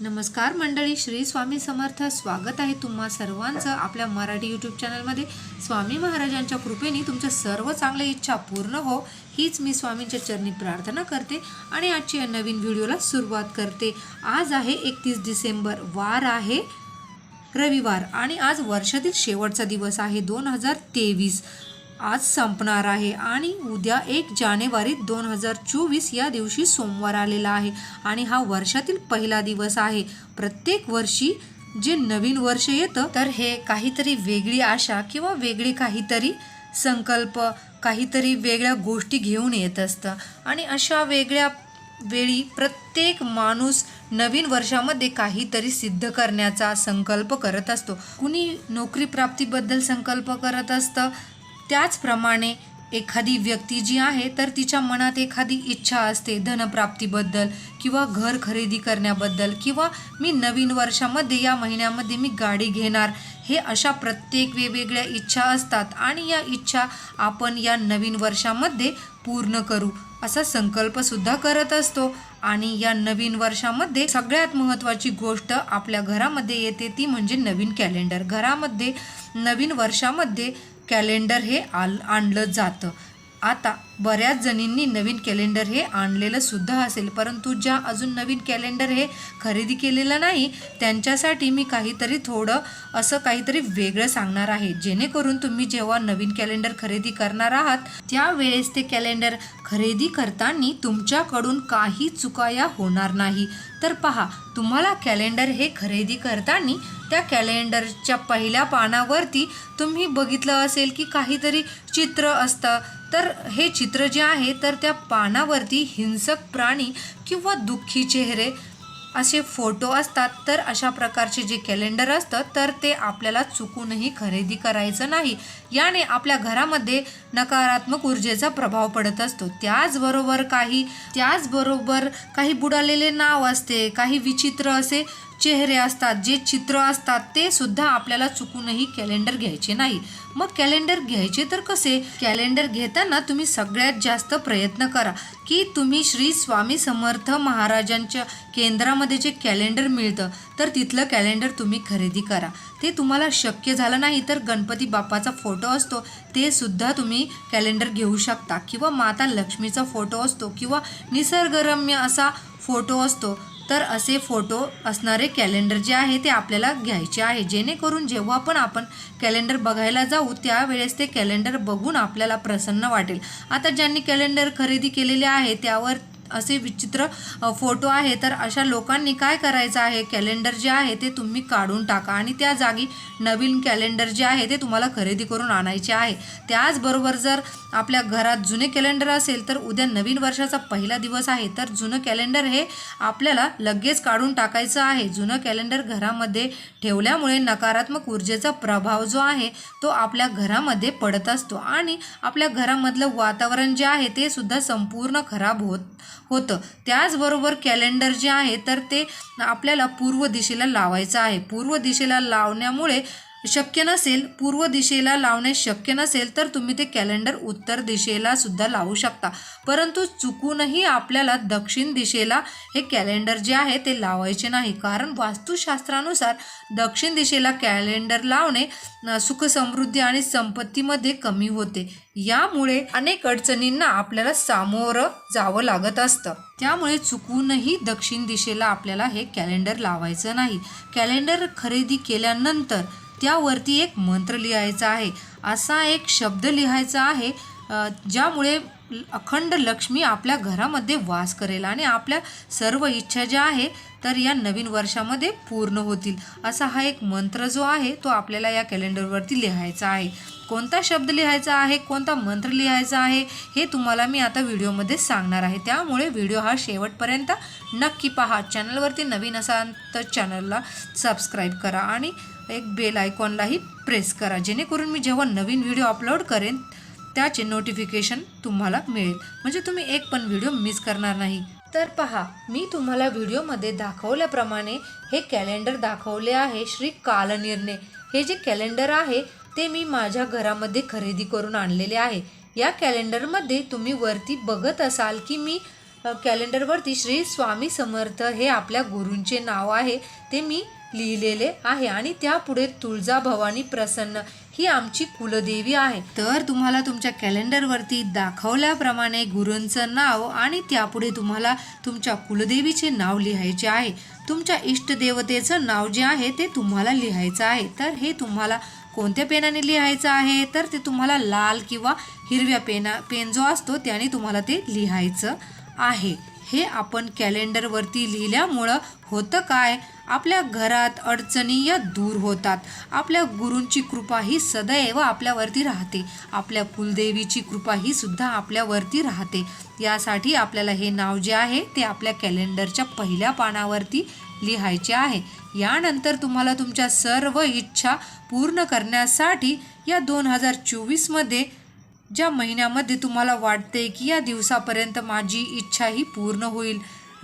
नमस्कार मंडळी श्री स्वामी समर्थ. स्वागत आहे तुम्हा सर्वांचं आपल्या मराठी यूट्यूब चॅनलमध्ये स्वामी महाराजांच्या कृपेने तुमच्या सर्व चांगल्या इच्छा पूर्ण हो हीच मी स्वामींच्या चरणी प्रार्थना करते आणि आजच्या या नवीन व्हिडिओला सुरुवात करते. आज आहे एकतीस डिसेंबर वार आहे रविवार आणि आज वर्षातील शेवटचा दिवस आहे दोन हजार तेवीस. आज संपणार आहे आणि उद्या एक जानेवारी दोन हजार चोवीस या दिवशी सोमवार आलेला आहे. आणि हा वर्षातील पहिला दिवस आहे. प्रत्येक वर्षी जे नवीन वर्ष येतं तर हे काहीतरी वेगळी आशा किंवा वेगळी काहीतरी संकल्प काहीतरी वेगळ्या गोष्टी घेऊन येत असतं. आणि अशा वेगळ्या वेळी प्रत्येक माणूस नवीन वर्षामध्ये काहीतरी सिद्ध करण्याचा संकल्प करत असतो. कुणी नोकरी प्राप्तीबद्दल संकल्प करत असतं त्याचप्रमाणे एखादी व्यक्ती जी आहे तर तिच्या मनात एखादी इच्छा असते धनप्राप्तीबद्दल किंवा घर खरेदी करण्याबद्दल किंवा मी नवीन वर्षामध्ये या महिन्यामध्ये मी गाडी घेणार. हे अशा प्रत्येक वेगवेगळ्या इच्छा असतात आणि या इच्छा आपण या नवीन वर्षामध्ये पूर्ण करू असा संकल्पसुद्धा करत असतो. आणि या नवीन वर्षामध्ये सगळ्यात महत्त्वाची गोष्ट आपल्या घरामध्ये येते ती म्हणजे नवीन कॅलेंडर घरामध्ये नवीन वर्षामध्ये कॅलेंडर हे आल आणलं जातं. आता बऱ्याच जणींनी नवीन कॅलेंडर हे आणलेलं सुद्धा असेल परंतु ज्या अजून नवीन कॅलेंडर हे खरेदी केलेलं नाही त्यांच्यासाठी मी काहीतरी थोडं असं काहीतरी वेगळं सांगणार आहे. जेणेकरून तुम्ही जेव्हा नवीन कॅलेंडर खरेदी करणार आहात त्यावेळेस ते कॅलेंडर खरेदी करताना तुमच्याकडून काही चुकाया होणार नाही. तर पहा तुम्हाला कॅलेंडर हे खरेदी करताना त्या कॅलेंडरच्या पहिल्या पानावरती तुम्ही बघितलं असेल की काहीतरी चित्र असतं. तर हे चित्र चित्र जे आहे तर त्या पानावरती हिंसक प्राणी किंवा दुःखी चेहरे असे फोटो असतात. तर अशा प्रकारचे जे कॅलेंडर असतं तर ते आपल्याला चुकूनही खरेदी करायचं नाही. याने आपल्या घरामध्ये नकारात्मक ऊर्जेचा प्रभाव पडत असतो. त्याचबरोबर काही त्याचबरोबर काही बुडालेले नाव असते काही विचित्र असे चेहरे असतात जे चित्र असतात ते सुद्धा आपल्याला चुकूनही कॅलेंडर घ्यायचे नाही. मग कॅलेंडर घ्यायचे तर कसे? कॅलेंडर घेताना तुम्ही सगळ्यात जास्त प्रयत्न करा की तुम्ही श्री स्वामी समर्थ महाराजांच्या केंद्रामध्ये जे कॅलेंडर मिळतं तर तिथलं कॅलेंडर तुम्ही खरेदी करा. ते तुम्हाला शक्य झालं नाही तर गणपती बाप्पाचा फोटो फोटो असतो ते सुद्धा तुम्ही कॅलेंडर घेऊ शकता. किंवा माता लक्ष्मीचा फोटो असतो किंवा निसर्गरम्य असा फोटो असतो तर असे फोटो असणारे कॅलेंडर जे आहे ते आपल्याला घ्यायचे आहे. जेणेकरून जेव्हा पण आपण कॅलेंडर बघायला जाऊ त्यावेळेस ते कॅलेंडर बघून आपल्याला प्रसन्न वाटेल. आता ज्यांनी कॅलेंडर खरेदी केलेले आहे त्यावर असे विचित्र फोटो आहे तर अशा लोकांनी काय करायचं आहे? कॅलेंडर जे आहे ते तुम्ही काढून टाका आणि त्या जागी नवीन कॅलेंडर जे आहे ते तुम्हाला खरेदी करून आणायचे आहे. त्याचबरोबर जर आपल्या घरात जुने कॅलेंडर असेल तर उद्या नवीन वर्षाचा पहिला दिवस आहे तर जुनं कॅलेंडर हे आपल्याला लगेच काढून टाकायचं आहे. जुनं कॅलेंडर घरामध्ये ठेवल्यामुळे नकारात्मक ऊर्जेचा प्रभाव जो आहे तो आपल्या घरामध्ये पडत असतो आणि आपल्या घरामधलं वातावरण जे आहे ते सुद्धा संपूर्ण खराब होत होतं. त्याचबरोबर कॅलेंडर जे आहे तर ते आपल्याला पूर्व दिशेला लावायचं आहे. पूर्व दिशेला लावण्यामुळे शक्य नसेल पूर्व दिशेला लावणे शक्य नसेल तर तुम्ही ते कॅलेंडर उत्तर दिशेला सुद्धा लावू शकता. परंतु चुकूनही आपल्याला दक्षिण दिशेला हे कॅलेंडर जे आहे ते लावायचे नाही. कारण वास्तुशास्त्रानुसार दक्षिण दिशेला कॅलेंडर लावणे सुखसमृद्धी आणि संपत्तीमध्ये कमी होते. यामुळे अनेक अडचणींना आपल्याला सामोरं जावं लागत असतं. त्यामुळे चुकूनही दक्षिण दिशेला आपल्याला हे कॅलेंडर लावायचं नाही. कॅलेंडर खरेदी केल्यानंतर त्यावरती एक मंत्र लिहायचा आहे. असा एक शब्द लिहायचा आहे ज्यामुळे अखंड लक्ष्मी आपल्या घरामध्ये वास करेल आणि आपल्या सर्व इच्छा ज्या आहे तर या नवीन वर्षामध्ये पूर्ण होतील. असा हा एक मंत्र जो आहे तो आपल्याला या कॅलेंडरवरती लिहायचा आहे. कोणता शब्द लिहायचा आहे कोणता मंत्र लिहायचा आहे हे तुम्हाला मी आता व्हिडिओमध्ये सांगणार आहे. त्यामुळे व्हिडिओ हा शेवटपर्यंत नक्की पहा. चॅनलवरती नवीन असाल तर चॅनलला सबस्क्राईब करा आणि एक बेल आयकॉनलाही प्रेस करा. जेणेकरून मी जेव्हा नवीन व्हिडिओ अपलोड करेन त्याचे नोटिफिकेशन तुम्हाला मिळेल. म्हणजे तुम्ही एक पण व्हिडिओ मिस करणार नाही. तर पहा मी तुम्हाला व्हिडिओमध्ये दाखवल्याप्रमाणे हे कॅलेंडर दाखवले आहे श्री कालनिर्णय हे जे कॅलेंडर आहे ते मी माझ्या घरामध्ये खरेदी करून आणलेले आहे. या कॅलेंडरमध्ये तुम्ही वरती बघत असाल की मी कॅलेंडरवरती श्री स्वामी समर्थ हे आपल्या गुरूंचे नाव आहे ते मी लिहिलेले आहे. आणि त्यापुढे तुळजा भवानी प्रसन्न. ही आमची कुलदेवी आहे. तर तुम्हाला तुमच्या कॅलेंडरवरती दाखवल्याप्रमाणे गुरूंचं नाव आणि त्यापुढे तुम्हाला तुमच्या कुलदेवीचे नाव लिहायचे आहे. तुमच्या इष्टदेवतेचं नाव जे आहे ते तुम्हाला लिहायचं आहे. तर हे तुम्हाला कोणत्या पेनाने लिहायचं आहे? तर ते तुम्हाला लाल किंवा हिरव्या पेना पेन जो असतो त्याने तुम्हाला ते लिहायचं आहे. हे आपण कॅलेंडरवरती लिहिल्यामुळं होतं काय? आपल्या घरात अडचणी या दूर होतात. आपल्या गुरूंची कृपा ही सदैव आपल्यावरती राहते. आपल्या कुलदेवीची कृपा ही सुद्धा आपल्यावरती राहते. यासाठी आपल्याला हे नाव जे आहे ते आपल्या कॅलेंडरच्या पहिल्या पानावरती लिहायचे आहे. यानंतर तुम्हाला तुमच्या सर्व इच्छा पूर्ण करण्यासाठी या दोन हजार चोवीसमध्ये ज्या महिन्यामध्ये तुम्हाला वाटते की या दिवसापर्यंत माझी इच्छा ही पूर्ण होईल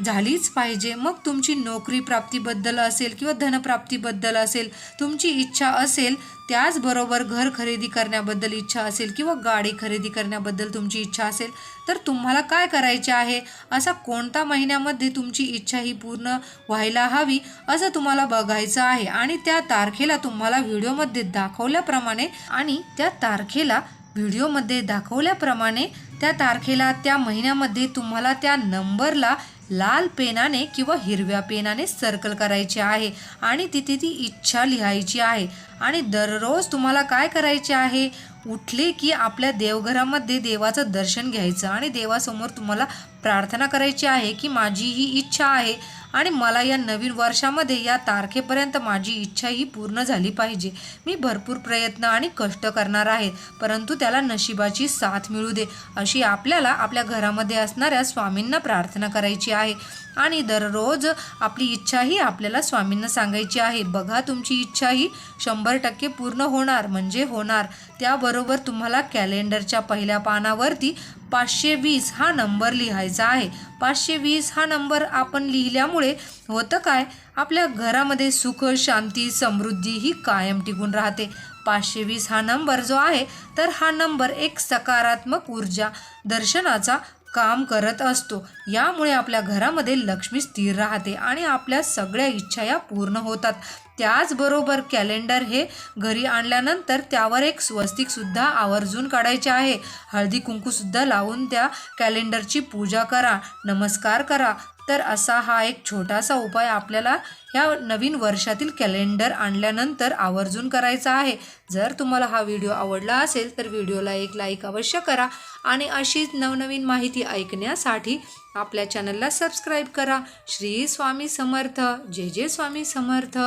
झालीच पाहिजे. मग तुमची नोकरी प्राप्तीबद्दल असेल किंवा धनप्राप्तीबद्दल असेल तुमची इच्छा असेल त्याचबरोबर घर खरेदी करण्याबद्दल इच्छा असेल किंवा गाडी खरेदी करण्याबद्दल तुमची इच्छा असेल तर तुम्हाला काय करायचे आहे? असा कोणता महिन्यामध्ये तुमची इच्छा ही पूर्ण व्हायला हवी असं तुम्हाला बघायचं आहे. आणि त्या तारखेला तुम्हाला व्हिडिओमध्ये दाखवल्याप्रमाणे आणि त्या तारखेला व्हिडिओमध्ये दाखवल्याप्रमाणे त्या तारखेला त्या महिन्यामध्ये तुम्हाला त्या नंबरला लाल पेनाने किंवा हिरव्या पेनाने सर्कल करायचे आहे आणि तिथे ती इच्छा लिहायची आहे. आणि दररोज तुम्हाला काय करायचे आहे? उठले की आपल्या देवघरामध्ये देवाचं दर्शन घ्यायचं आणि देवासमोर तुम्हाला प्रार्थना करायची आहे की माझी ही इच्छा आहे. आणि मला या नवीन वर्षामध्ये या तारखेपर्यंत माझी इच्छा ही पूर्ण झाली पाहिजे. मी भरपूर प्रयत्न आणि कष्ट करणार आहे परंतु त्याला नशिबाची साथ मिळू दे अशी आपल्याला आपल्या घरामध्ये असणाऱ्या स्वामींना प्रार्थना करायची आहे. आणि दररोज आपली इच्छाही आपल्याला स्वामींना सांगायची आहे. बघा तुमची इच्छाही शंभर टक्के पूर्ण होणार म्हणजे होणार. त्याबरोबर तुम्हाला कॅलेंडरच्या पहिल्या पानावरती पाचशे वीस हा नंबर लिहायचा आहे. पाचशे वीस हा नंबर आपण लिहिल्यामुळे होतं काय? आपल्या घरामध्ये सुख शांती समृद्धी ही कायम टिकून राहते. पाचशे वीस हा नंबर जो आहे तर हा नंबर एक सकारात्मक ऊर्जा दर्शनाचा काम करत असतो. यामुळे आपल्या घरामध्ये लक्ष्मी स्थिर राहते आणि आपल्या सगळ्या इच्छा या पूर्ण होतात. त्याचबरोबर कॅलेंडर हे घरी आणल्यानंतर त्यावर एक स्वस्तिकसुद्धा आवर्जून काढायचे आहे. हळदी कुंकूसुद्धा लावून त्या कॅलेंडरची पूजा करा नमस्कार करा तर असा हा एक छोटासा उपाय आपल्याला ह्या नवीन वर्षातील कॅलेंडर आणल्यानंतर आवर्जून करायचा आहे. जर तुम्हाला हा व्हिडिओ आवडला असेल तर व्हिडिओला एक लाईक अवश्य करा आणि अशीच नवनवीन माहिती ऐकण्यासाठी आपल्या चॅनलला सबस्क्राईब करा. श्री स्वामी समर्थ. जय जय स्वामी समर्थ.